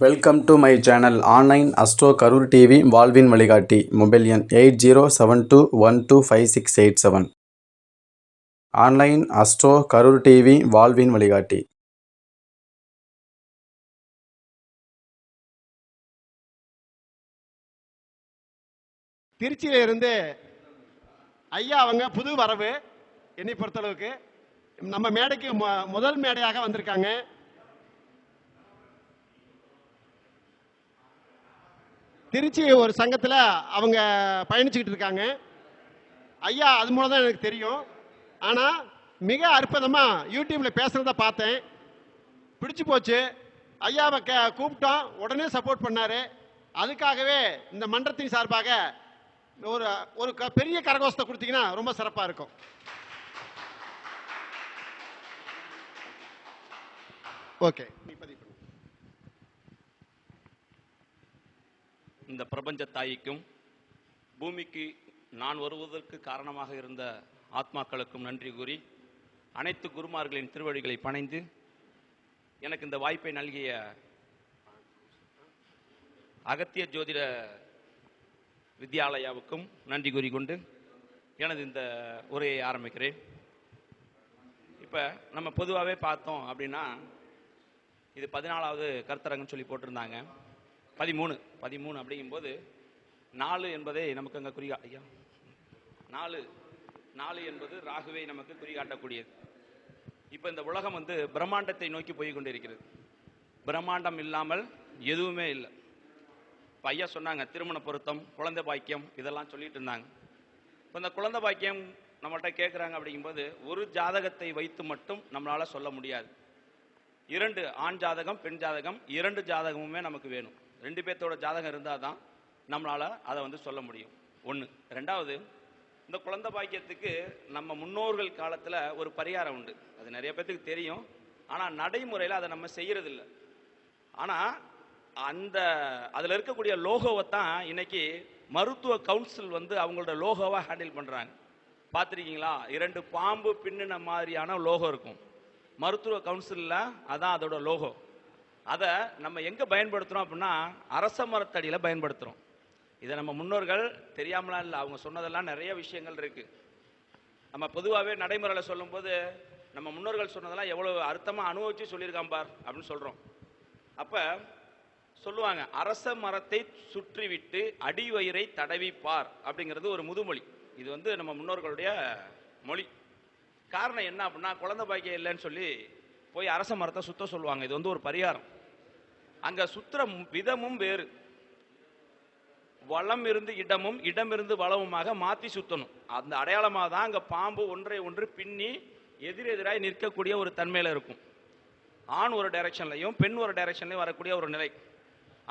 Welcome to my channel online astro Karur TV வாழ்வின் வழிகாட்டி mobile எண் eight zero seven two one two five six eight seven online astro Karur TV வாழ்வின் வழிகாட்டி திருச்சியில இருந்து ஐயா அவங்க புது வரவு என்னை பொறுத்தளவுக்கு. நம்ம மேடைக்கு முதல் மேடையாக வந்திருக்காங்க. திருச்சி ஒரு சங்கத்தில் அவங்க பயணிச்சுக்கிட்டு இருக்காங்க. ஐயா அது மூலம் தான் எனக்கு தெரியும். ஆனால் மிக அற்புதமாக யூடியூப்பில் பேசுகிறத பார்த்தேன். பிடிச்சி போச்சு. ஐயாவை க கூப்பிட்டோம். உடனே சப்போர்ட் பண்ணார். அதுக்காகவே இந்த மன்றத்தின் சார்பாக ஒரு ஒரு க- பெரிய கரகோஷத்தை கொடுத்தீங்கன்னா ரொம்ப சிறப்பாக இருக்கும். ஓகே. நீ பதிவு பண்ணு. இந்த பிரபஞ்ச தாய்க்கும் பூமிக்கு நான் வருவதற்கு காரணமாக இருந்த ஆத்மாக்களுக்கும் நன்றி கூறி அனைத்து குருமார்களின் திருவடிகளை பணைந்து எனக்கு இந்த வாய்ப்பை நல்கிய அகத்திய ஜோதிட வித்யாலயாவுக்கும் நன்றி கூறிக்கொண்டு எனது இந்த உரையை ஆரம்பிக்கிறேன். இப்போ நம்ம பொதுவாகவே பார்த்தோம் அப்படின்னா இது பதினாலாவது கருத்தரங்கன்னு சொல்லி போட்டிருந்தாங்க. பதிமூணு பதிமூணு அப்படிங்கும்போது நாலு என்பதை நமக்கு அங்கே குறிகா ஐயா நாலு நாலு என்பது ராகுவை நமக்கு குறிகாட்டக்கூடியது. இப்போ இந்த உலகம் வந்து பிரம்மாண்டத்தை நோக்கி போய் கொண்டிருக்கிறது. பிரம்மாண்டம் இல்லாமல் எதுவுமே இல்லை. இப்போ ஐயா சொன்னாங்க திருமண பொருத்தம் குழந்தை பாக்கியம் இதெல்லாம் சொல்லிட்டு இருந்தாங்க. இப்போ இந்த குழந்தை பாக்கியம் நம்மள்கிட்ட கேட்குறாங்க அப்படிங்கும்போது ஒரு ஜாதகத்தை வைத்து மட்டும் நம்மளால் சொல்ல முடியாது. இரண்டு ஆண் ஜாதகம் பெண் ஜாதகம் இரண்டு ஜாதகமுமே நமக்கு வேணும். ரெண்டு பேர்த்தோட ஜாதகம் இருந்தால் தான் நம்மளால் அதை வந்து சொல்ல முடியும். ஒன்று ரெண்டாவது இந்த குழந்தை பாக்கியத்துக்கு நம்ம முன்னோர்கள் காலத்தில் ஒரு பரிகாரம் உண்டு. அது நிறைய பேர்த்துக்கு தெரியும். ஆனால் நடைமுறையில் அதை நம்ம செய்கிறதில்ல ஆனால் அந்த அதில் இருக்கக்கூடிய லோகோவை தான் இன்னைக்கு மருத்துவ கவுன்சில் வந்து அவங்களோட லோகோவை ஹேண்டில் பண்ணுறாங்க பார்த்துருக்கீங்களா? இரண்டு பாம்பு பின்னின மாதிரியான லோகோ இருக்கும். மருத்துவ கவுன்சிலில் அதான் அதோட லோகோ. அதை நம்ம எங்கே பயன்படுத்துகிறோம் அப்படின்னா அரச மரத்தடியில் பயன்படுத்துகிறோம் இதை நம்ம முன்னோர்கள் தெரியாமலாம் இல்லை அவங்க சொன்னதெல்லாம் நிறைய விஷயங்கள் இருக்குது நம்ம பொதுவாகவே நடைமுறையில் சொல்லும்போது நம்ம முன்னோர்கள் சொன்னதெல்லாம் எவ்வளோ அர்த்தமாக அனுபவிச்சு சொல்லியிருக்காம் பார் அப்படின்னு சொல்கிறோம் அப்போ சொல்லுவாங்க அரச மரத்தை சுற்றிவிட்டு அடிவயிரை தடவி பார் அப்படிங்கிறது ஒரு முதுமொழி. இது வந்து நம்ம முன்னோர்களுடைய மொழி. காரணம் என்ன அப்படின்னா குழந்தை பாக்கியம் இல்லைன்னு சொல்லி போய் அரச மரத்தை சுத்த சொல்லுவாங்க. இது வந்து ஒரு பரிகாரம். அங்க சுத்துற விதமும் வேறு. வளம் இருந்து இடமும் இடம் இருந்து வளமுமாக மாத்தி சுத்தணும். அந்த அடையாளமாக தான் அங்க பாம்பு ஒன்றை ஒன்று பின்னி எதிரெதிராய் நிற்கக்கூடிய ஒரு தன்மையில இருக்கும். ஆண் ஒரு டைரக்ஷன்லையும் பெண் ஒரு டைரக்ஷன்லையும் வரக்கூடிய ஒரு நிலை.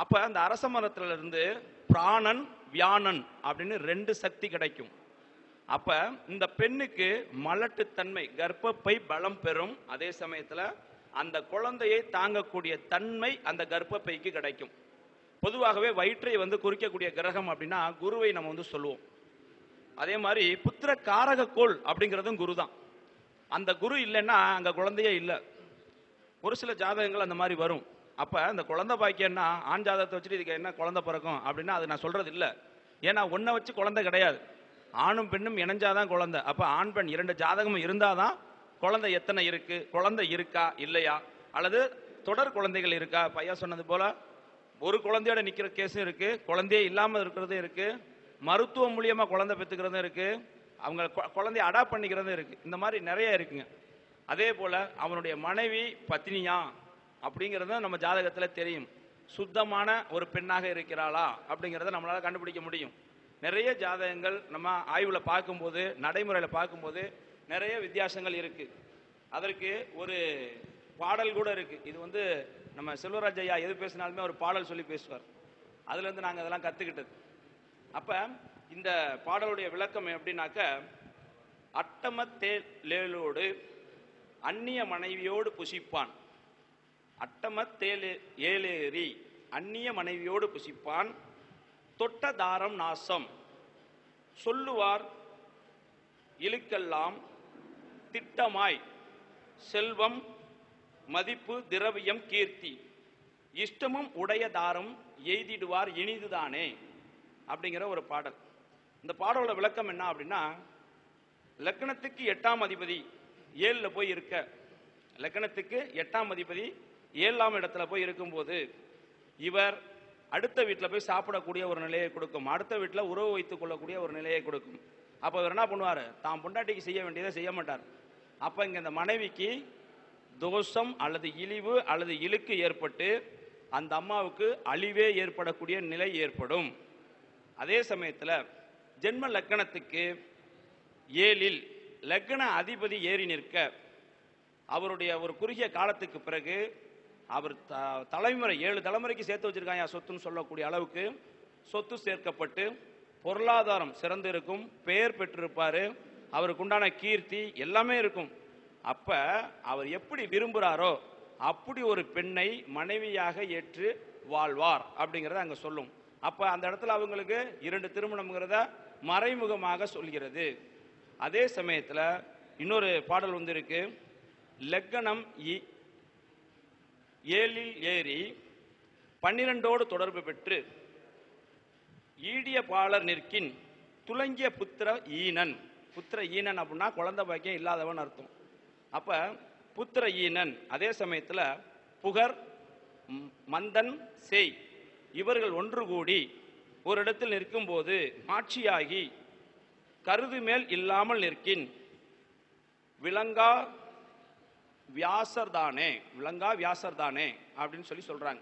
அப்ப அந்த அரச மரத்துல இருந்து பிராணன் வியானன் அப்படின்னு ரெண்டு சக்தி கிடைக்கும். அப்ப இந்த பெண்ணுக்கு மலட்டுத்தன்மை கர்ப்பப்பை பலம் பெறும். அதே சமயத்துல அந்த குழந்தையை தாங்கக்கூடிய தன்மை அந்த கர்ப்பப்பைக்கு கிடைக்கும். பொதுவாகவே வயிற்றை வந்து குறிக்கக்கூடிய கிரகம் அப்படின்னா குருவை நம்ம வந்து சொல்லுவோம். அதே மாதிரி புத்திர காரக கோள் அப்படிங்கிறதும் குரு தான் அந்த குரு இல்லைன்னா அங்கே குழந்தையே இல்லை. ஒரு சில ஜாதகங்கள் அந்த மாதிரி வரும். அப்போ அந்த குழந்தை பாக்கியம்னா ஆண் ஜாதகத்தை வச்சுட்டு இதுக்கு என்ன குழந்தை பிறக்கும் அப்படின்னா அது நான் சொல்கிறது இல்லை. ஏன்னா ஒன்றை வச்சு குழந்தை கிடையாது. ஆணும் பெண்ணும் இணைஞ்சாதான் குழந்தை. அப்போ ஆண் பெண் இரண்டு ஜாதகமும் இருந்தால் தான் குழந்தை எத்தனை இருக்கு? குழந்தை இருக்கா? இல்லையா? அல்லது தொடர் குழந்தைகள் இருக்கா? பையன் சொன்னது போல ஒரு குழந்தையோட நிக்கிற கேஸும் இருக்கு. குழந்தையே இல்லாமல் இருக்கிறதும் இருக்கு. மருத்துவம் மூலியமா குழந்தை பெற்றுக்கிறதும் இருக்கு. அவங்க குழந்தைய அடாப்ட் பண்ணிக்கிறதும் இருக்கு. இந்த மாதிரி நிறைய இருக்குங்க. அதே போல அவனுடைய மனைவி பத்தினியா அப்படிங்கிறத நம்ம ஜாதகத்தில் தெரியும். சுத்தமான ஒரு பெண்ணாக இருக்கிறாளா அப்படிங்கிறத நம்மளால் கண்டுபிடிக்க முடியும். நிறைய ஜாதகங்கள் நம்ம ஆய்வில் பார்க்கும்போது நடைமுறையில் பார்க்கும்போது நிறைய வித்தியாசங்கள் இருக்கு. அதற்கு ஒரு பாடல் கூட இருக்கு. இது வந்து நம்ம செல்வராஜ் ஐயா எது பேசினாலுமே ஒரு பாடல் சொல்லி பேசுவார். அதுல இருந்து நாங்க அதெல்லாம் கத்துக்கிட்டது. அப்ப இந்த பாடலுடைய விளக்கம் எப்படின்னாக்க அட்டமத்தேலோடு அந்நிய மனைவியோடு புசிப்பான். அட்டமத்தேலு ஏலேறி அந்நிய மனைவியோடு புசிப்பான். தொட்டதாரம் நாசம். சொல்லுவார் இழுக்கெல்லாம் திட்டமாய் செல்வம் மதிப்பு திரவியம் கீர்த்தி இஷ்டமும் உடைய தாரம் எய்திடுவார் இனிதுதானே அப்படிங்கிற ஒரு பாடல். இந்த பாடலோட விளக்கம் என்ன அப்படின்னா லக்கணத்துக்கு எட்டாம் அதிபதி ஏழில் போய் இருக்க. லக்கணத்துக்கு எட்டாம் அதிபதி ஏழாம் இடத்துல போய் இருக்கும்போது இவர் அடுத்த வீட்டில் போய் சாப்பிடக்கூடிய ஒரு நிலையை கொடுக்கும். அடுத்த வீட்டில் உறவு வைத்துக் கொள்ளக்கூடிய ஒரு நிலையை கொடுக்கும். அப்போ இவர் என்ன பண்ணுவார்? தான் பொண்டாட்டிக்கு செய்ய வேண்டியதை செய்ய மாட்டார். அப்போ இங்கே இந்த மனைவிக்கு தோஷம் அல்லது இழிவு அல்லது இழுக்கு ஏற்பட்டு அந்த அம்மாவுக்கு அழிவே ஏற்படக்கூடிய நிலை ஏற்படும். அதே சமயத்தில் ஜென்ம லக்கணத்துக்கு ஏழில் லக்ன அதிபதி ஏறி நிற்க அவருடைய ஒரு குறுகிய காலத்துக்கு பிறகு அவர் த தலைமுறை ஏழு தலைமுறைக்கு சேர்த்து வச்சிருக்காங்க சொத்துன்னு சொல்லக்கூடிய அளவுக்கு சொத்து சேர்க்கப்பட்டு பொருளாதாரம் சிறந்து இருக்கும் பெயர் பெற்றிருப்பார். அவருக்கு உண்டான கீர்த்தி எல்லாமே இருக்கும். அப்ப அவர் எப்படி விரும்புகிறாரோ அப்படி ஒரு பெண்ணை மனைவியாக ஏற்று வாழ்வார் அப்படிங்கிறத அங்கே சொல்லும். அப்ப அந்த இடத்துல அவங்களுக்கு இரண்டு திருமணம்ங்கிறத மறைமுகமாக சொல்கிறது. அதே சமயத்தில் இன்னொரு பாடல் வந்து இருக்கு லக்கணம் இ- ஏழில் ஏறி பன்னிரண்டோடு தொடர்பு பெற்று ஈடிய பாலர் நிற்கின் துலங்கிய புத்திர ஈனன். புத்திர ஈனன் அப்படின்னா குழந்தை பாக்கியம் இல்லாதவன் அர்த்தம். அப்ப புத்திர ஈனன் அதே சமயத்துல புகர் மந்தன் செய் இவர்கள் ஒன்று கூடி ஒரு இடத்தில் நிற்கும்போது மாட்சியாகி கருது மேல் இல்லாமல் நிற்கின். விலங்கா வியாசர் தானே விலங்கா வியாசர் தானே அப்படின்னு சொல்லி சொல்றாங்க.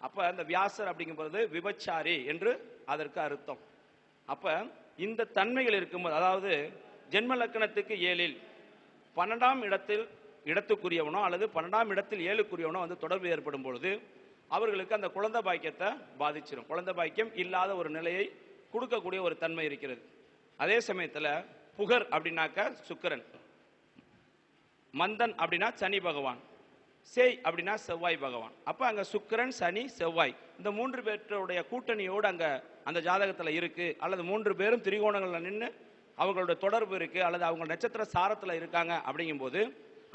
அப்ப அந்த வியாசர் அப்படிங்கும்போது விபச்சாரி என்று அதற்கு அர்த்தம். அப்போ இந்த தன்மைகள் இருக்கும்போது அதாவது ஜென்ம லக்கணத்துக்கு ஏழில் பன்னெண்டாம் இடத்தில் இடத்துக்குரியவனோ அல்லது பன்னெண்டாம் இடத்தில் ஏழுக்குரியவனோ வந்து தொடர்பு ஏற்படும் பொழுது அவர்களுக்கு அந்த குழந்தை பாக்கியத்தை பாதிச்சிடும் குழந்தை பாக்கியம் இல்லாத ஒரு நிலையை கொடுக்கக்கூடிய ஒரு தன்மை இருக்கிறது. அதே சமயத்தில் புகர் அப்படின்னாக்க சுக்கரன். மந்தன் அப்படின்னா சனி பகவான். சேய் அப்படின்னா செவ்வாய் பகவான். அப்போ அங்கே சுக்கிரன் சனி செவ்வாய். இந்த மூன்று பேருடைய கூட்டணியோடு அங்கே அந்த ஜாதகத்தில் இருக்குது அல்லது மூன்று பேரும் திரிகோணங்களில் நின்று அவங்களோட தொடர்பு இருக்குது அல்லது அவங்க நட்சத்திர சாரத்தில் இருக்காங்க அப்படிங்கும்போது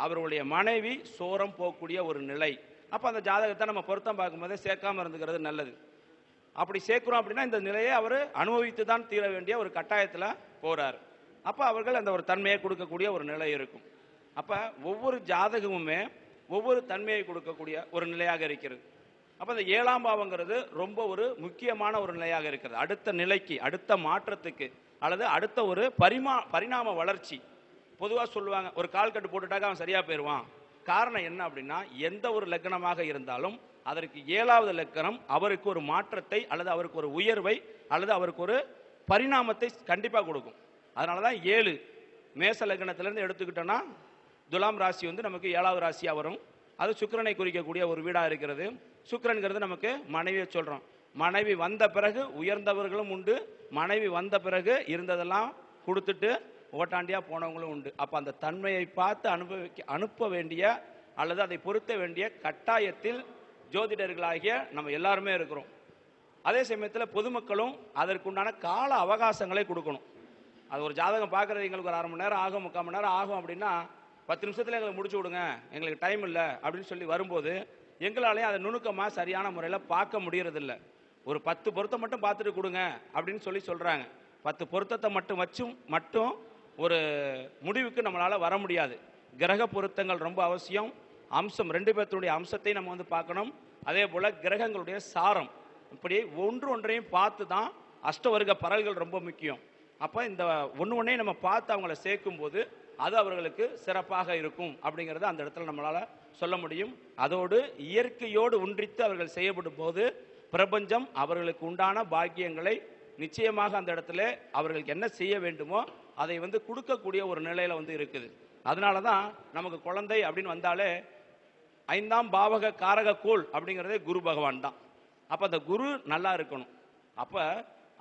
அவர்களுடைய மனைவி சோரம் போகக்கூடிய ஒரு நிலை. அப்போ அந்த ஜாதகத்தை நம்ம பொருத்தம் பார்க்கும்போதே சேர்க்காம இருந்துக்கிறது நல்லது. அப்படி சேர்க்குறோம் அப்படின்னா இந்த நிலையை அவர் அனுபவித்து தான் தீர வேண்டிய ஒரு கட்டாயத்தில் போறார். அப்போ அவர்கள் அந்த ஒரு தன்மையை கொடுக்கக்கூடிய ஒரு நிலை இருக்கும். அப்போ ஒவ்வொரு ஜாதகமுமே ஒவ்வொரு தன்மையை கொடுக்கக்கூடிய ஒரு நிலையாக இருக்கிறது. அப்போ இந்த ஏழாம் பாவங்கிறது ரொம்ப ஒரு முக்கியமான ஒரு நிலையாக இருக்கிறது. அடுத்த நிலைக்கு அடுத்த மாற்றத்துக்கு அல்லது அடுத்த ஒரு பரிமா பரிணாம வளர்ச்சி. பொதுவாக சொல்லுவாங்க ஒரு கால் கட்டு போட்டுட்டாக்க அவன் சரியாக போயிடுவான் காரணம் என்ன அப்படின்னா எந்த ஒரு லக்னமாக இருந்தாலும் அதற்கு ஏழாவது லக்கணம் அவருக்கு ஒரு மாற்றத்தை அல்லது அவருக்கு ஒரு உயர்வை அல்லது அவருக்கு ஒரு பரிணாமத்தை கண்டிப்பாக கொடுக்கும். அதனால தான் ஏழு மேச லக்னத்திலேருந்து எடுத்துக்கிட்டோன்னா துலாம் ராசி வந்து நமக்கு ஏழாவது ராசியாக வரும். அது சுக்கரனை குறிக்கக்கூடிய ஒரு வீடாக இருக்கிறது. சுக்கரன்கிறது நமக்கு மனைவியை சொல்கிறோம் மனைவி வந்த பிறகு உயர்ந்தவர்களும் உண்டு. மனைவி வந்த பிறகு இருந்ததெல்லாம் கொடுத்துட்டு ஓட்டாண்டியாக போனவங்களும் உண்டு. அப்போ அந்த தன்மையை பார்த்து அனுபவிக்க அனுப்ப வேண்டிய அல்லது அதை பொருத்த வேண்டிய கட்டாயத்தில் ஜோதிடர்களாகிய நம்ம எல்லாருமே இருக்கிறோம். அதே சமயத்தில் பொதுமக்களும் அதற்குண்டான கால அவகாசங்களை கொடுக்கணும். அது ஒரு ஜாதகம் பார்க்குறது எங்களுக்கு ஒரு அரை மணி நேரம் ஆகும் முக்கால் மணி நேரம் ஆகும் அப்படின்னா பத்து நிமிஷத்தில் எங்களை முடிச்சு விடுங்க. எங்களுக்கு டைம் இல்லை அப்படின்னு சொல்லி வரும்போது எங்களாலேயும் அதை நுணுக்கமாக சரியான முறையில் பார்க்க முடியறதில்ல. ஒரு பத்து பொருத்தம் மட்டும் பார்த்துட்டு கொடுங்க அப்படின்னு சொல்லி சொல்கிறாங்க பத்து பொருத்தத்தை மட்டும் வச்சும் மட்டும் ஒரு முடிவுக்கு நம்மளால் வர முடியாது. கிரக பொருத்தங்கள் ரொம்ப அவசியம். அம்சம் ரெண்டு பேர்த்துடைய அம்சத்தை நம்ம வந்து பார்க்கணும். அதே போல் கிரகங்களுடைய சாரம். இப்படி ஒன்று ஒன்றையும் பார்த்து தான் அஷ்டவர்க்க பரல்கள் ரொம்ப முக்கியம். அப்போ இந்த ஒன்று ஒன்றையும் நம்ம பார்த்து அவங்கள சேர்க்கும்போது அது அவர்களுக்கு சிறப்பாக இருக்கும் அப்படிங்கிறத அந்த இடத்துல நம்மளால் சொல்ல முடியும். அதோடு இயற்கையோடு ஒன்றித்து அவர்கள் செய்யப்படும் போது பிரபஞ்சம் அவர்களுக்கு உண்டான பாக்கியங்களை நிச்சயமாக அந்த இடத்துல அவர்களுக்கு என்ன செய்ய வேண்டுமோ அதை வந்து கொடுக்கக்கூடிய ஒரு நிலையில் வந்து இருக்குது. அதனால தான் நமக்கு குழந்தை அப்படின்னு வந்தாலே ஐந்தாம் பாவக காரக கோள் அப்படிங்கிறதே குரு பகவான் தான். அப்போ அந்த குரு நல்லா இருக்கணும். அப்போ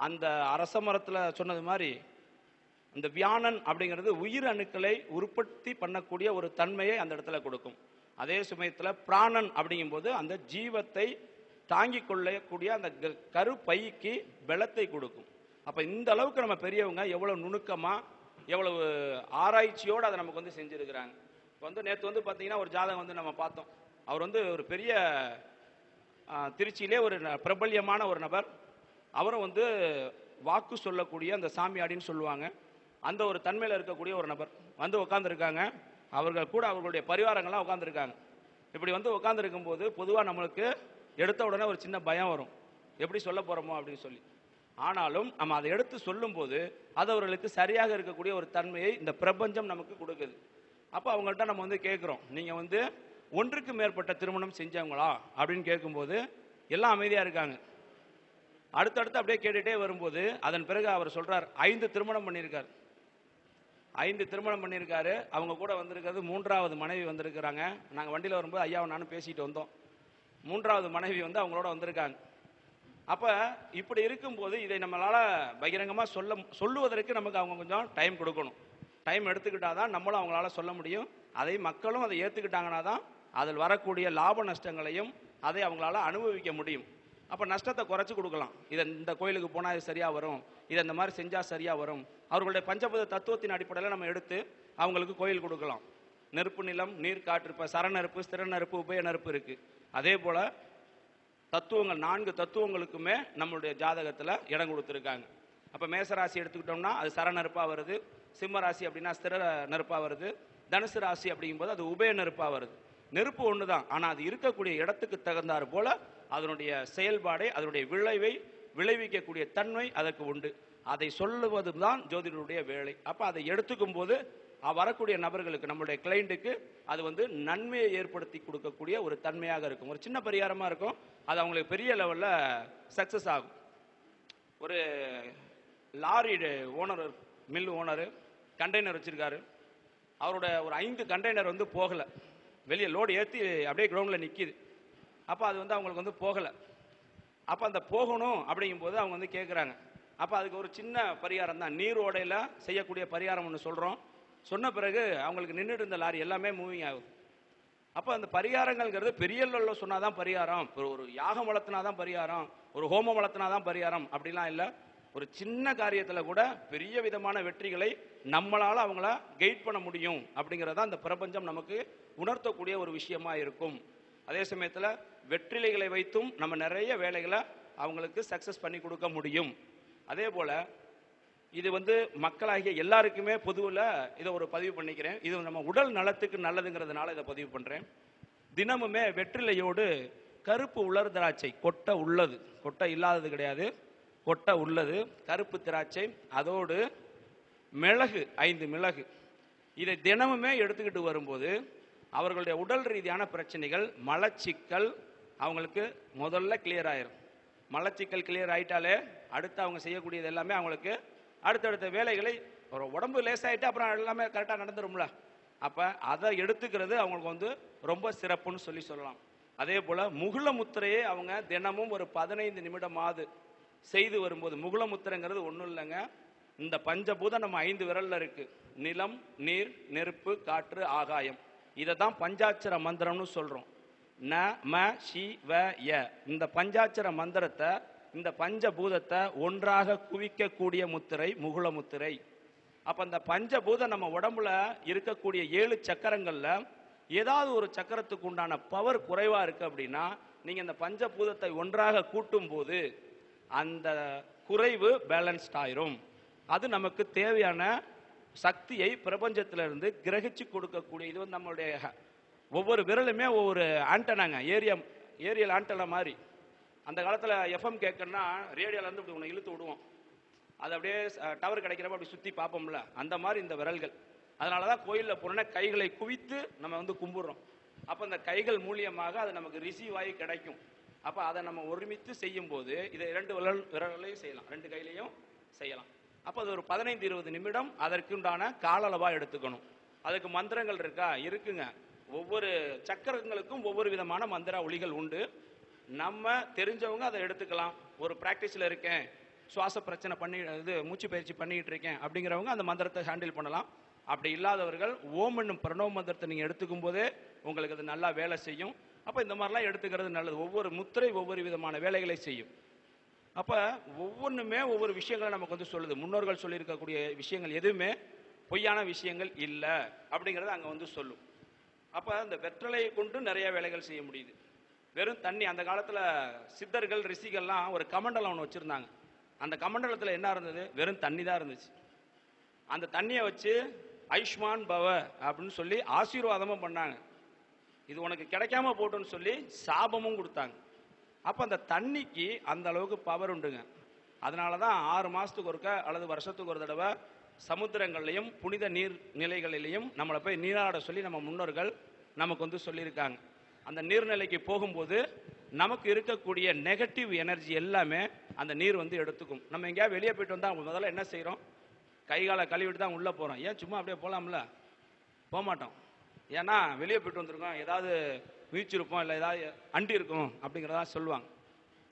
அந்த அரச மரத்தில் சொன்னது மாதிரி இந்த வியானன் அப்படிங்கிறது உயிர் அணுக்களை உற்பத்தி பண்ணக்கூடிய ஒரு தன்மையை அந்த இடத்துல கொடுக்கும். அதே சமயத்தில் பிராணன் அப்படிங்கும்போது அந்த ஜீவத்தை தாங்கிக் கொள்ளக்கூடிய அந்த க- கரு பைக்கு பலத்தை கொடுக்கும். அப்போ இந்த அளவுக்கு நம்ம பெரியவங்க எவ்வளோ நுணுக்கமாக எவ்வளவு ஆராய்ச்சியோடு அதை நமக்கு வந்து செஞ்சுருக்கிறாங்க. இப்போ வந்து நேற்று வந்து பார்த்தீங்கன்னா ஒரு ஜாதகம் வந்து நம்ம பார்த்தோம். அவர் வந்து ஒரு பெரிய திருச்சியிலே ஒரு ந- பிரபல்யமான ஒரு நபர். அவரும் வந்து வாக்கு சொல்லக்கூடிய அந்த சாமியாடின்னு சொல்லுவாங்க. அந்த ஒரு தன்மையில் இருக்கக்கூடிய ஒரு நபர் வந்து உட்காந்துருக்காங்க அவர்கள் கூட அவர்களுடைய பரிவாரங்கள்லாம் உட்காந்துருக்காங்க இப்படி வந்து உட்காந்துருக்கும் போது பொதுவாக நம்மளுக்கு எடுத்த உடனே ஒரு சின்ன பயம் வரும். எப்படி சொல்ல போகிறோமோ அப்படின்னு சொல்லி. ஆனாலும் நம்ம அதை எடுத்து சொல்லும்போது அது அவர்களுக்கு சரியாக இருக்கக்கூடிய ஒரு தன்மையை இந்த பிரபஞ்சம் நமக்கு கொடுக்குது. அப்போ அவங்கள்ட்ட நம்ம வந்து கேட்குறோம் நீங்கள் வந்து ஒன்றுக்கு மேற்பட்ட திருமணம் செஞ்சவங்களா? அப்படின்னு கேட்கும்போது எல்லாம் அமைதியாக இருக்காங்க. அடுத்தடுத்து அப்படியே கேட்டுகிட்டே வரும்போது அதன் பிறகு அவர் சொல்கிறார் ஐந்து திருமணம் பண்ணியிருக்கார். ஐந்து திருமணம் பண்ணியிருக்காரு. அவங்க கூட வந்திருக்கிறது மூன்றாவது மனைவி வந்திருக்கிறாங்க. நாங்கள் வண்டியில் வரும்போது ஐயாவை நானும் பேசிட்டு வந்தோம். மூன்றாவது மனைவி வந்து அவங்களோட வந்திருக்காங்க. அப்போ இப்படி இருக்கும்போது இதை நம்மளால் பகிரங்கமாக சொல்ல சொல்லுவதற்கு நமக்கு அவங்க கொஞ்சம் டைம் கொடுக்கணும். டைம் எடுத்துக்கிட்டால் தான் நம்மளும் அவங்களால சொல்ல முடியும். அதை மக்களும் அதை ஏற்றுக்கிட்டாங்கன்னா தான் அதில் வரக்கூடிய லாப நஷ்டங்களையும் அதை அவங்களால அனுபவிக்க முடியும். அப்போ நஷ்டத்தை குறைச்சி கொடுக்கலாம். இதை இந்த கோயிலுக்கு போனால் இது சரியாக வரும். இதை இந்த மாதிரி செஞ்சால் சரியாக வரும். அவர்களுடைய பஞ்சபத தத்துவத்தின் அடிப்படையில் நம்ம எடுத்து அவங்களுக்கு கோயில் கொடுக்கலாம். நெருப்பு நிலம் நீர் காற்று இப்போ சரணெருப்பு ஸ்திர நெருப்பு உபய நெருப்பு இருக்குது அதே போல் தத்துவங்கள் நான்கு தத்துவங்களுக்குமே நம்மளுடைய ஜாதகத்தில் இடம் கொடுத்துருக்காங்க. அப்போ மேசராசி எடுத்துக்கிட்டோம்னா அது சரநெருப்பாக வருது. சிம்ம ராசி அப்படின்னா ஸ்திர நெருப்பாக வருது. தனுசு ராசி அப்படிங்கும்போது அது உபய நெருப்பாக வருது. நெருப்பு ஒன்று தான் ஆனால் அது இருக்கக்கூடிய இடத்துக்கு தகுந்தாற் போல் அதனுடைய செயல்பாடை அதனுடைய விளைவை விளைவிக்கக்கூடிய தன்மை அதற்கு உண்டு. அதை சொல்லுவது தான் ஜோதிடருடைய வேலை. அப்போ அதை எடுத்துக்கும் போது வரக்கூடிய நபர்களுக்கு நம்மளுடைய கிளைண்ட்டுக்கு அது வந்து நன்மையை ஏற்படுத்தி கொடுக்கக்கூடிய ஒரு தன்மையாக இருக்கும். ஒரு சின்ன பரிகாரமாக இருக்கும். அது அவங்களுக்கு பெரிய லெவலில் சக்ஸஸ் ஆகும். ஒரு lorry owner mill owner container வச்சிருக்காரு. அவரோட ஒரு ஐந்து கண்டெய்னர் வந்து போகலை. வெளியே லோடு ஏற்றி அப்படியே கிரவுண்டில் நிற்கிது அப்போ அது வந்து அவங்களுக்கு வந்து போகலை. அப்போ அந்த போகணும் அப்படிங்கும்போது அவங்க வந்து கேட்குறாங்க அப்போ அதுக்கு ஒரு சின்ன பரிகாரம் தான். நீர் ஓடையில் செய்யக்கூடிய பரிகாரம் ஒன்று சொல்கிறோம் சொன்ன பிறகு அவங்களுக்கு நின்றுட்டு இருந்த லாரி எல்லாமே மூவிங் ஆகுது. அப்போ அந்த பரிகாரங்கள்ங்கிறது பெரிய லெவலில் சொன்னால் தான் பரிகாரம். ஒரு ஒரு யாகம் வளர்த்துனா தான் பரிகாரம். ஒரு ஹோமம் வளர்த்துனா தான் பரிகாரம். அப்படிலாம் இல்லை. ஒரு சின்ன காரியத்தில் கூட பெரிய விதமான வெற்றிகளை நம்மளால் அவங்கள கைட் பண்ண முடியும். அப்படிங்கிறத அந்த பிரபஞ்சம் நமக்கு உணர்த்தக்கூடிய ஒரு விஷயமா இருக்கும். அதே சமயத்தில் வெற்றிலைகளை வைத்தும் நம்ம நிறைய வேலைகளை அவங்களுக்கு சக்ஸஸ் பண்ணி கொடுக்க முடியும். அதே போல் இது வந்து மக்களாகிய எல்லாருக்குமே பொதுவில் இதை ஒரு பதிவு பண்ணிக்கிறேன். இது நம்ம உடல் நலத்துக்கு நல்லதுங்கிறதுனால இதை பதிவு பண்ணுறேன் தினமுமே வெற்றிலையோடு கருப்பு உலர் திராட்சை கொட்டை உள்ளது. கொட்டை இல்லாதது கிடையாது. கொட்டை உள்ளது. கருப்பு திராட்சை அதோடு மிளகு ஐந்து மிளகு. இதை தினமுமே எடுத்துக்கிட்டு வரும்போது அவர்களுடைய உடல் ரீதியான பிரச்சனைகள் மலச்சிக்கல் அவங்களுக்கு முதல்ல கிளியர் ஆயிரும். மலச்சிக்கல் கிளியர் ஆயிட்டாலே அடுத்து அவங்க செய்யக்கூடியது எல்லாமே அவங்களுக்கு அடுத்தடுத்த வேலைகளை ஒரு உடம்பு லேசாயிட்டு அப்புறம் எல்லாமே கரெக்டாக நடந்துரும்ல. அப்போ அதை எடுத்துக்கிறது அவங்களுக்கு வந்து ரொம்ப சிறப்புன்னு சொல்லி சொல்லலாம். அதே போல் முகுளமுத்திரையை அவங்க தினமும் ஒரு பதினைந்து நிமிடமாவது செய்து வரும்போது முகுலமுத்திரைங்கிறது ஒன்றும் இல்லைங்க. இந்த பஞ்சபூதம் நம்ம ஐந்து விரலில் இருக்குது நிலம் நீர் நெருப்பு காற்று ஆகாயம். இதை தான் பஞ்சாட்சர மந்திரம்னு சொல்கிறோம் ந ம ஷி வ ய. இந்த பஞ்சாட்சர மந்திரத்தை இந்த பஞ்சபூதத்தை ஒன்றாக குவிக்கக்கூடிய முத்திரை முகுல முத்திரை. அப்ப அந்த பஞ்சபூதம் நம்ம உடம்புல இருக்கக்கூடிய ஏழு சக்கரங்களில் ஏதாவது ஒரு சக்கரத்துக்கு உண்டான பவர் குறைவாக இருக்குது அப்படின்னா நீங்கள் இந்த பஞ்சபூதத்தை ஒன்றாக கூட்டும் போது அந்த குறைவு பேலன்ஸ்ட் ஆயிரும். அது நமக்கு தேவையான சக்தியை பிரபஞ்சத்திலிருந்து கிரகிச்சு கொடுக்கக்கூடிய இது வந்து நம்மளுடைய ஒவ்வொரு விரலுமே ஒவ்வொரு ஆண்டனாங்க. ஏரியா ஏரியல் ஆண்டனா மாதிரி அந்த காலத்தில் எஃப்எம் கேட்கணும்னா ரேடியோலேருந்து இப்படி ஒன்று இழுத்து விடுவோம். அது அப்படியே டவர் கிடைக்கிறப்ப அப்படி சுற்றி பார்ப்போம்ல. அந்த மாதிரி இந்த விரல்கள். அதனால தான் கோயிலில் போனோன்னா கைகளை குவித்து நம்ம வந்து கும்பிட்றோம். அப்போ அந்த கைகள் மூலியமாக அது நமக்கு ரிசீவ் ஆகி கிடைக்கும். அப்போ அதை நம்ம ஒருமித்து செய்யும்போது இதை இரண்டு விரல் விரல்களையும் செய்யலாம். ரெண்டு கையிலையும் செய்யலாம். அப்போ அது ஒரு பதினைந்து இருபது நிமிடம் அதற்குண்டான கால அளவாக எடுத்துக்கணும். அதுக்கு மந்திரங்கள் இருக்கா? இருக்குங்க. ஒவ்வொரு சக்கரங்களுக்கும் ஒவ்வொரு விதமான மந்திர ஒளிகள் உண்டு. நம்ம தெரிஞ்சவங்க அதை எடுத்துக்கலாம். ஒரு ப்ராக்டிஸில் இருக்கேன் சுவாச பிரச்சனை பண்ணி இது மூச்சு பயிற்சி பண்ணிக்கிட்டு இருக்கேன் அப்படிங்கிறவங்க அந்த மந்திரத்தை ஹேண்டில் பண்ணலாம். அப்படி இல்லாதவர்கள் ஓம் என்னும் பிரணவ மந்திரத்தை நீங்கள் எடுத்துக்கும் போதே உங்களுக்கு அது நல்லா வேலை செய்யும். அப்போ இந்த மாதிரிலாம் எடுத்துக்கிறது நல்லது. ஒவ்வொரு முத்திரை ஒவ்வொரு விதமான வேலைகளை செய்யும். அப்போ ஒவ்வொன்றுமே ஒவ்வொரு விஷயங்களை நமக்கு வந்து சொல்லுது. முன்னோர்கள் சொல்லியிருக்கக்கூடிய விஷயங்கள் எதுவுமே பொய்யான விஷயங்கள் இல்லை அப்படிங்கிறத அங்கே வந்து சொல்லும். அப்போ அந்த வெற்றலையை கொண்டு நிறைய வேலைகள் செய்ய முடியுது. வெறும் தண்ணி அந்த காலத்தில் சித்தர்கள் ரிஷிகள்லாம் ஒரு கமண்டலம் ஒன்று வச்சுருந்தாங்க. அந்த கமண்டலத்தில் என்ன இருந்தது? வெறும் தண்ணி தான் இருந்துச்சு. அந்த தண்ணியை வச்சு ஐஷ்மான் பவ அப்படின்னு சொல்லி ஆசீர்வாதமும் பண்ணாங்க. இது உனக்கு கிடைக்காம போட்டுன்னு சொல்லி சாபமும் கொடுத்தாங்க. அப்போ அந்த தண்ணிக்கு அந்த அளவுக்கு பவர் உண்டுங்க. அதனால தான் ஆறு மாதத்துக்கு ஒருக்க அல்லது வருஷத்துக்கு ஒரு தடவை சமுத்திரங்கள்லையும் புனித நீர் நிலைகளிலையும் நம்மளை போய் நீராட சொல்லி நம்ம முன்னோர்கள் நமக்கு வந்து சொல்லியிருக்காங்க. அந்த நீர்நிலைக்கு போகும்போது நமக்கு இருக்கக்கூடிய நெகட்டிவ் எனர்ஜி எல்லாமே அந்த நீர் வந்து எடுத்துக்கும். நம்ம எங்கேயாவது வெளியே போயிட்டு வந்தால் முதல்ல என்ன செய்கிறோம் கை காலை கழுவிட்டு தான் உள்ளே போகிறோம் ஏன் சும்மா அப்படியே போகலாம்ல? போக மாட்டோம். ஏன்னா வெளியே போயிட்டு வந்திருக்கோம். ஏதாவது வீச்சிருப்போம் இல்லை ஏதாவது அண்டி இருக்கும் அப்படிங்கிறதா சொல்லுவாங்க.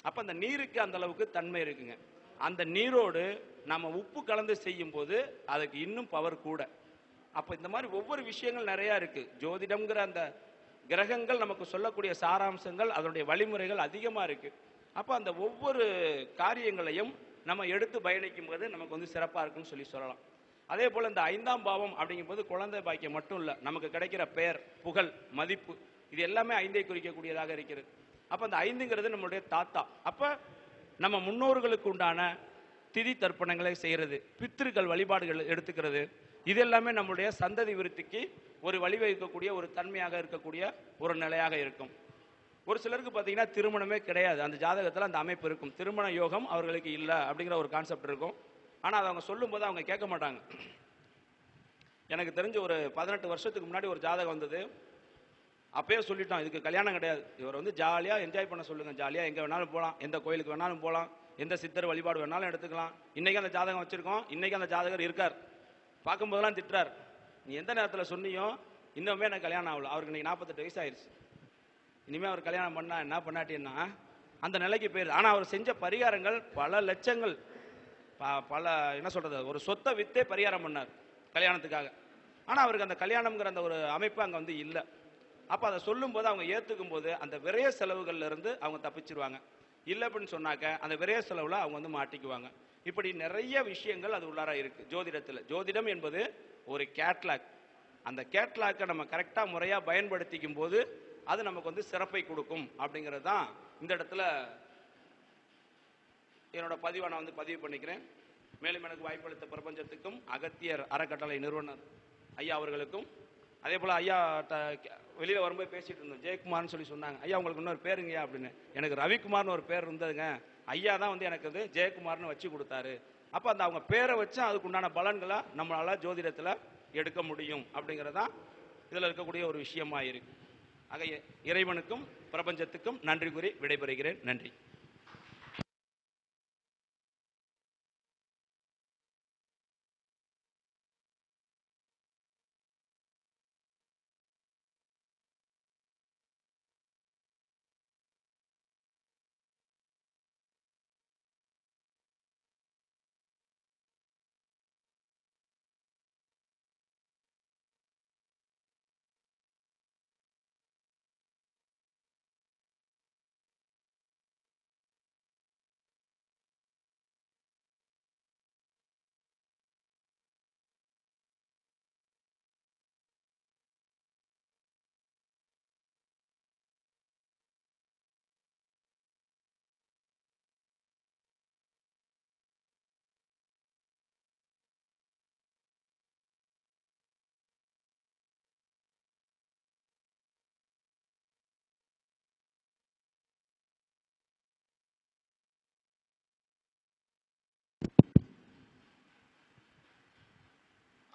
அப்போ அந்த நீருக்கு அந்த அளவுக்கு தன்மை இருக்குங்க. அந்த நீரோடு நம்ம உப்பு கலந்து செய்யும் போது அதுக்கு இன்னும் பவர் கூட. அப்போ இந்த மாதிரி ஒவ்வொரு விஷயங்கள் நிறையா இருக்குது ஜோதிடம்ங்கிற அந்த கிரகங்கள் நமக்கு சொல்லக்கூடிய சாராம்சங்கள் அதனுடைய வழிமுறைகள் அதிகமாக இருக்குது அப்போ அந்த ஒவ்வொரு காரியங்களையும் நம்ம எடுத்து பயணிக்கும் போது நமக்கு வந்து சிறப்பாக இருக்குன்னு சொல்லி சொல்லலாம். அதே போல் இந்த ஐந்தாம் பாவம் அப்படிங்கும்போது குழந்தை பாக்கியம் மட்டும் இல்லை நமக்கு கிடைக்கிற பெயர் புகழ் மதிப்பு இது எல்லாமே ஐந்தை குறிக்கக்கூடியதாக இருக்கிறது. அப்போ அந்த ஐந்துங்கிறது நம்மளுடைய தாத்தா. அப்போ நம்ம முன்னோர்களுக்கு உண்டான திதி தர்ப்பணங்களை செய்கிறது பித்திருக்கள் வழிபாடுகள் எடுத்துக்கிறது. இது எல்லாமே நம்முடைய சந்ததி விருத்திக்கு ஒரு வழிவகுக்கக்கூடிய ஒரு தன்மையாக இருக்கக்கூடிய ஒரு நிலையாக இருக்கும். ஒரு சிலருக்கு பார்த்தீங்கன்னா திருமணமே கிடையாது. அந்த ஜாதகத்தில் அந்த அமைப்பு இருக்கும். திருமண யோகம் அவர்களுக்கு இல்லை அப்படிங்கிற ஒரு கான்செப்ட் இருக்கும். ஆனால் அதை அவங்க சொல்லும்போது அவங்க கேட்க மாட்டாங்க. எனக்கு தெரிஞ்ச ஒரு பதினெட்டு வருஷத்துக்கு முன்னாடி ஒரு ஜாதகம் வந்தது. அப்பயே சொல்லிட்டோம் இதுக்கு கல்யாணம் கிடையாது. இவர் வந்து ஜாலியாக என்ஜாய் பண்ண சொல்லுங்கள் ஜாலியாக எங்கே வேணாலும் போகலாம் எந்த கோயிலுக்கு வேணாலும் போகலாம் எந்த சித்தர் வழிபாடு வேணாலும் எடுத்துக்கலாம். இன்னைக்கு அந்த ஜாதகம் வச்சிருக்கோம். இன்னைக்கு அந்த ஜாதகர் இருக்கார். பார்க்கும்போதெல்லாம் திட்டுறார். நீ எந்த நேரத்தில் சொன்னியோ இன்னுமே எனக்கு கல்யாணம் ஆகல. அவருக்கு இன்னைக்கு நாற்பத்தெட்டு வயசு ஆயிடுச்சு இனிமேல் அவர் கல்யாணம் பண்ணா என்ன பண்ணாட்டின்னா அந்த நிலைக்கு போயிருது ஆனால் அவர் செஞ்ச பரிகாரங்கள் பல லட்சங்கள். ப- பல என்ன சொல்றது ஒரு சொத்தை வித்தே பரிகாரம் பண்ணார் கல்யாணத்துக்காக. ஆனால் அவருக்கு அந்த கல்யாணம்ங்கிற அந்த ஒரு அமைப்பு அங்கே வந்து இல்லை. அப்போ அதை சொல்லும்போது அவங்க ஏற்றுக்கும் போது அந்த விரைய செலவுகள்லேருந்து அவங்க தப்பிச்சிருவாங்க. இல்லை அப்படின்னு சொன்னாக்க அந்த விரைய செலவில் அவங்க வந்து மாட்டிக்குவாங்க. இப்படி நிறைய விஷயங்கள் அது உள்ளார இருக்கு ஜோதிடத்தில். ஜோதிடம் என்பது ஒரு கேட்லாக். அந்த கேட்லாக்கை நம்ம கரெக்டாக முறையாக பயன்படுத்திக்கும் போது அது நமக்கு வந்து சிறப்பை கொடுக்கும் அப்படிங்கிறது தான் இந்த இடத்துல என்னோட பதிவை நான் வந்து பதிவு பண்ணிக்கிறேன். மேலும் எனக்கு வாய்ப்பளித்த பிரபஞ்சத்துக்கும் அகத்தியர் அறக்கட்டளை நிறுவனர் ஐயா அவர்களுக்கும் அதே போல் ஐயா வெளியில் வரும்போது பேசிட்டு இருந்தோம். ஜெயக்குமார்னு சொல்லி சொன்னாங்க. ஐயா உங்களுக்கு இன்னொரு பேருங்கய்யா அப்படின்னு. எனக்கு ரவிக்குமார்னு ஒரு பேர் இருந்ததுங்க. ஐயா தான் வந்து எனக்கு வந்து ஜெயக்குமார்னு வச்சு கொடுத்தாரு. அப்போ அந்த அவங்க பேரை வச்சு அதுக்குண்டான பலன்களை நம்மளால ஜோதிடத்தில் எடுக்க முடியும். அப்படிங்கிறதான் இதில் இருக்கக்கூடிய ஒரு விஷயமா இருக்கு ஆக இறைவனுக்கும் பிரபஞ்சத்துக்கும் நன்றி கூறி விடைபெறுகிறேன். நன்றி.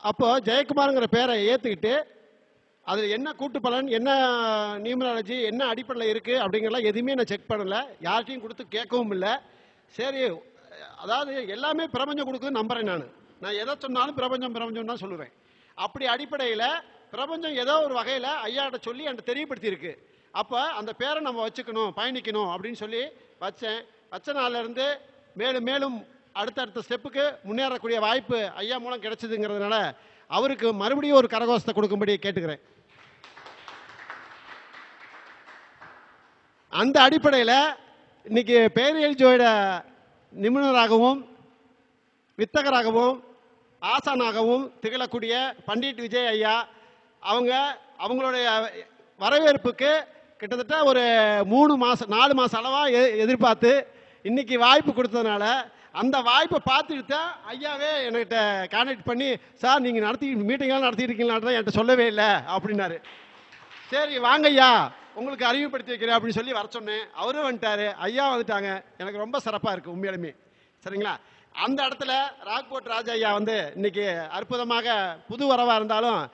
அப்போ ஜெயக்குமாருங்கிற பேரை ஏற்றுக்கிட்டு அது என்ன கூட்டு பலன் என்ன நியூமராலஜி என்ன அடிப்படையில் இருக்குது அப்படிங்கிறலாம் எதுவுமே நான் செக் பண்ணல. யார்கிட்டையும் கொடுத்து கேட்கவும் இல்லை. சரி அதாவது எல்லாமே பிரபஞ்சம் கொடுக்குது நம்புறேன் நான். நான் எதை சொன்னாலும் பிரபஞ்சம் பிரபஞ்சம் தான் சொல்லுவேன். அப்படி அடிப்படையில் பிரபஞ்சம் ஏதோ ஒரு வகையில் ஐயாட்ட சொல்லி என்கிட்ட தெரியப்படுத்தியிருக்கு. அப்போ அந்த பேரை நம்ம வச்சுக்கணும் பயணிக்கணும் அப்படின்னு சொல்லி வச்சேன். வச்ச நாள்லேருந்து மேலும் மேலும் அடுத்தடுத்த ஸ்டெப்புக்கு முன்னேறக்கூடிய வாய்ப்பு ஐயா மூலம் கிடைச்சதுங்கிறதுனால அவருக்கு மறுபடியும் ஒரு கரகோஷத்தை கொடுக்கும்படி கேட்டுக்கிறேன். அந்த அடிப்படையில் இன்னைக்கு பேரியல் ஜோட நிபுணராகவும் வித்தகராகவும் ஆசானாகவும் திகழக்கூடிய பண்டிட் விஜய் ஐயா அவங்க அவங்களுடைய வரவேற்புக்கு கிட்டத்தட்ட ஒரு மூணு மாதம் நாலு மாதம் அளவாக எ எதிர்பார்த்து இன்னைக்கு வாய்ப்பு கொடுத்ததுனால அந்த வாய்ப்பை பார்த்துட்டு தான் ஐயாவே என்கிட்ட கான்டாக்ட் பண்ணி சார் நீங்கள் நடத்தி மீட்டிங்கெல்லாம் நடத்திட்டு என்கிட்ட சொல்லவே இல்லை அப்படின்னாரு. சரி வாங்க ஐயா. உங்களுக்கு அறிமுகப்படுத்தி வைக்கிறேன் அப்படின்னு சொல்லி வர சொன்னேன். அவரும் வந்துட்டாரு. ஐயா வந்துட்டாங்க. எனக்கு ரொம்ப சிறப்பாக இருக்குது உண்மையிலுமே. சரிங்களா? அந்த இடத்துல ராக்போர்ட் ராஜா ஐயா வந்து இன்னைக்கு அற்புதமாக புது வரவாக இருந்தாலும்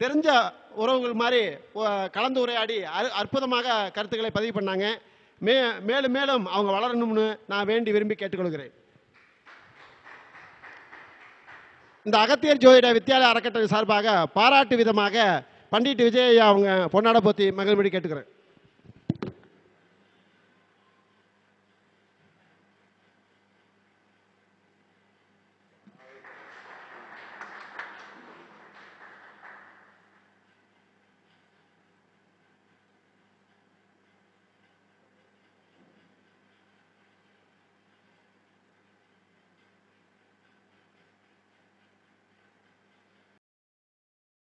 தெரிஞ்ச உறவுகள் மாதிரி கலந்து உரையாடி அற்- அற்புதமாக கருத்துக்களை பதிவு பண்ணாங்க. மே மேலும் மேலும் அவங்க வளரணும்னு நான் வேண்டி விரும்பி கேட்டுக்கொள்கிறேன். இந்த அகத்தியர் ஜோதிட வித்தியாலய அறக்கட்டளை சார்பாக பாராட்டு விதமாக பண்டிட் விஜய் அவங்க பொன்னாட போத்தி மகிழ்படி கேட்டுக்கிறேன்.